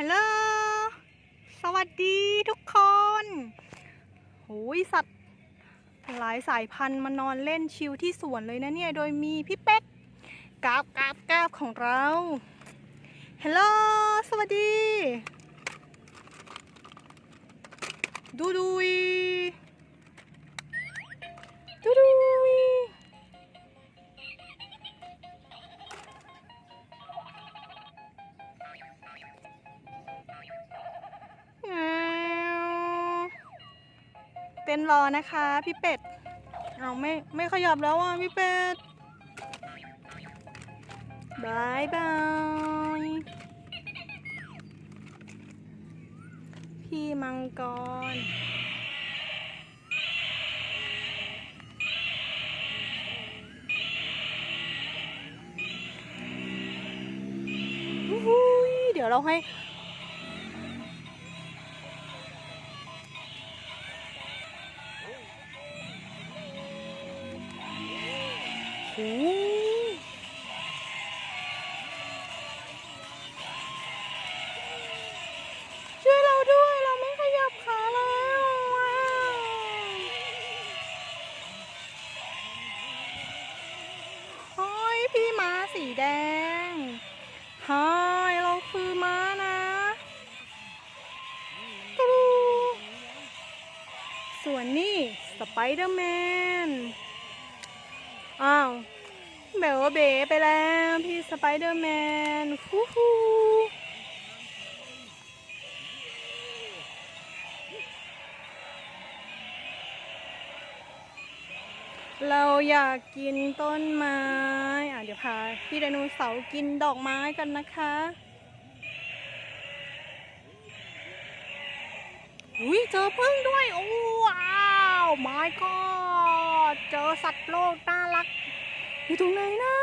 ฮัลโหล สวัสดีทุกคนโอ้ยสัตว์หลายสายพันธุ์มานอนเล่นชิลที่สวนเลยนะเนี่ย โดยมีพี่เป็ดกราบกราบกราบของเรา ฮัลโหล สวัสดี เต้นรอนะคะ พี่เป็ดเอาไม่ไม่ขยับแล้วอะพี่เป็ดบายบายพี่มังกรวูฮูเดี๋ยวเราให้ ช่วยเราด้วยเราไม่ขยับขาแล้วอะเฮ้ยพี่ม้าสีแดงฮ้ยเราคือม้านะตรูส่วนนี่สไปเดอร์แมน อ้าวเบลเบ๋ไปแล้วพี่สไปเดอร์แมนฮู้ฮู้เราอยากกินต้นไม้ อะเดี๋ยวพาพี่ไดโนเสาร์กินดอกไม้กันนะคะ อุ้ยเจอพึ่งด้วย โอ้ว้าว my god เจอสัตว์โลกน่า รักอยู่ตรงไหนนะ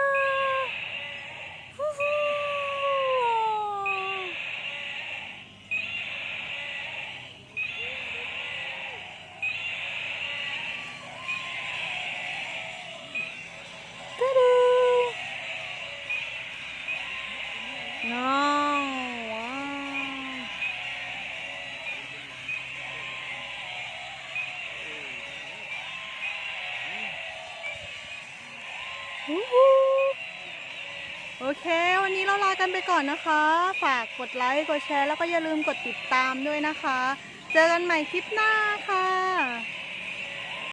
ฟูฟูตะ โอเค วันนี้เราลากันไปก่อนนะคะ ฝากกดไลค์ กดแชร์ แล้วก็อย่าลืมกดติดตามด้วยนะคะ เจอกันใหม่คลิปหน้าค่ะ